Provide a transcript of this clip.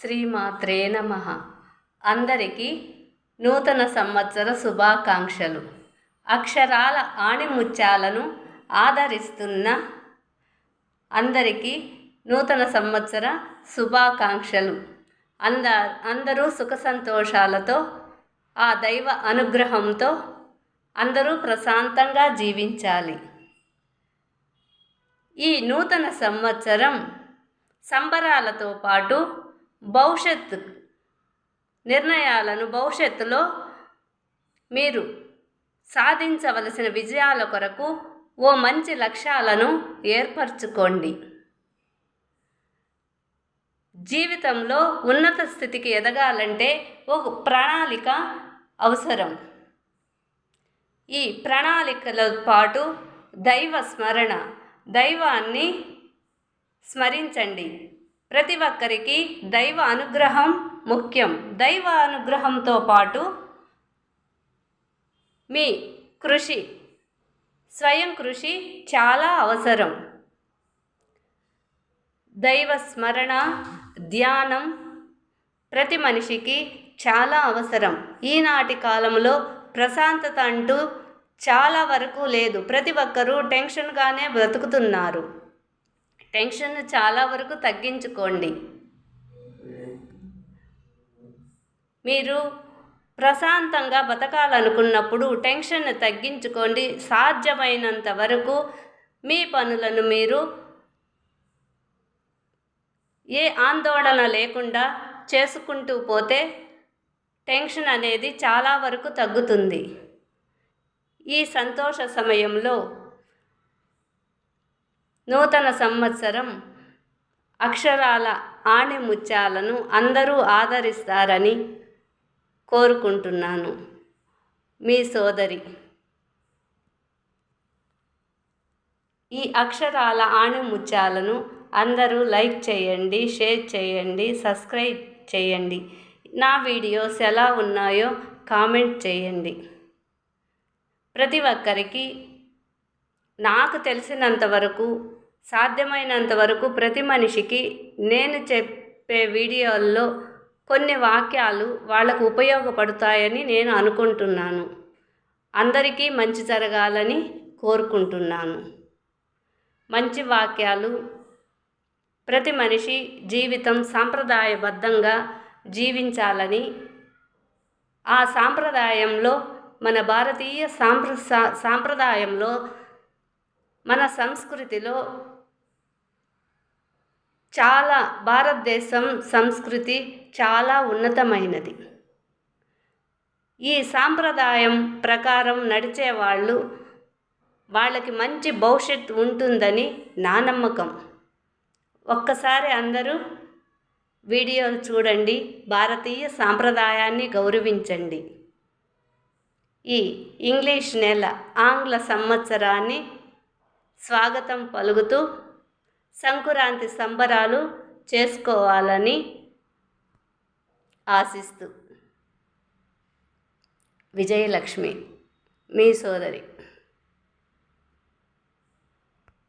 శ్రీమాత్రే నమ. అందరికీ నూతన సంవత్సర శుభాకాంక్షలు. అక్షరాల ఆణిముత్యాలను ఆదరిస్తున్న అందరికీ నూతన సంవత్సర శుభాకాంక్షలు. అంద అందరూ సుఖ సంతోషాలతో ఆ దైవ అనుగ్రహంతో అందరూ ప్రశాంతంగా జీవించాలి. ఈ నూతన సంవత్సరం సంబరాలతో పాటు భవిష్యత్తు నిర్ణయాలను భవిష్యత్తులో మీరు సాధించవలసిన విజయాల కొరకు ఓ మంచి లక్ష్యాలను ఏర్పరచుకోండి. జీవితంలో ఉన్నత స్థితికి ఎదగాలంటే ఒక ప్రణాళిక అవసరం. ఈ ప్రణాళికల పాటు దైవ స్మరణ దైవాన్ని స్మరించండి. ప్రతి ఒక్కరికి దైవ అనుగ్రహం ముఖ్యం. దైవ అనుగ్రహంతో పాటు మీ కృషి స్వయం కృషి చాలా అవసరం. దైవ స్మరణ ధ్యానం ప్రతి మనిషికి చాలా అవసరం. ఈనాటి కాలంలో ప్రశాంతత అంటూ చాలా వరకు లేదు. ప్రతి ఒక్కరూ టెన్షన్గానే బ్రతుకుతున్నారు. టెన్షన్ చాలా వరకు తగ్గించుకోండి. మీరు ప్రశాంతంగా బతకాలనుకున్నప్పుడు టెన్షన్ తగ్గించుకోండి. సాధ్యమైనంత వరకు మీ పనులను మీరు ఏ ఆందోళన లేకుండా చేసుకుంటూ పోతే టెన్షన్ అనేది చాలా వరకు తగ్గుతుంది. ఈ సంతోష సమయంలో నూతన సంవత్సరం అక్షరాల ఆణిముత్యాలను అందరూ ఆదరిస్తారని కోరుకుంటున్నాను. మీ సోదరి. ఈ అక్షరాల ఆణిముత్యాలను అందరూ లైక్ చేయండి షేర్ చేయండి సబ్స్క్రైబ్ చేయండి. నా వీడియోస్ ఎలా ఉన్నాయో కామెంట్ చేయండి. ప్రతి ఒక్కరికి నాకు తెలిసినంత వరకు సాధ్యమైనంత వరకు ప్రతి మనిషికి నేను చెప్పే వీడియోల్లో కొన్ని వాక్యాలు వాళ్ళకు ఉపయోగపడతాయని నేను అనుకుంటున్నాను. అందరికీ మంచి జరగాలని కోరుకుంటున్నాను. మంచి వాక్యాలు. ప్రతి మనిషి జీవితం సాంప్రదాయబద్ధంగా జీవించాలని ఆ సాంప్రదాయంలో మన భారతీయ సాంప్ర సాంప్రదాయంలో మన సంస్కృతిలో చాలా భారతదేశం సంస్కృతి చాలా ఉన్నతమైనది. ఈ సాంప్రదాయం ప్రకారం నడిచే వాళ్ళు వాళ్ళకి మంచి భవిష్యత్ ఉంటుందని నా నమ్మకం. ఒక్కసారి అందరూ వీడియోలు చూడండి భారతీయ సాంప్రదాయాన్ని గౌరవించండి. ఈ ఇంగ్లీష్ నెల ఆంగ్ల సంవత్సరాన్ని స్వాగతం పలుకుతూ సంకురాంతి సంబరాలు చేసుకోవాలని ఆశిస్తూ. విజయలక్ష్మి మీ సోదరి.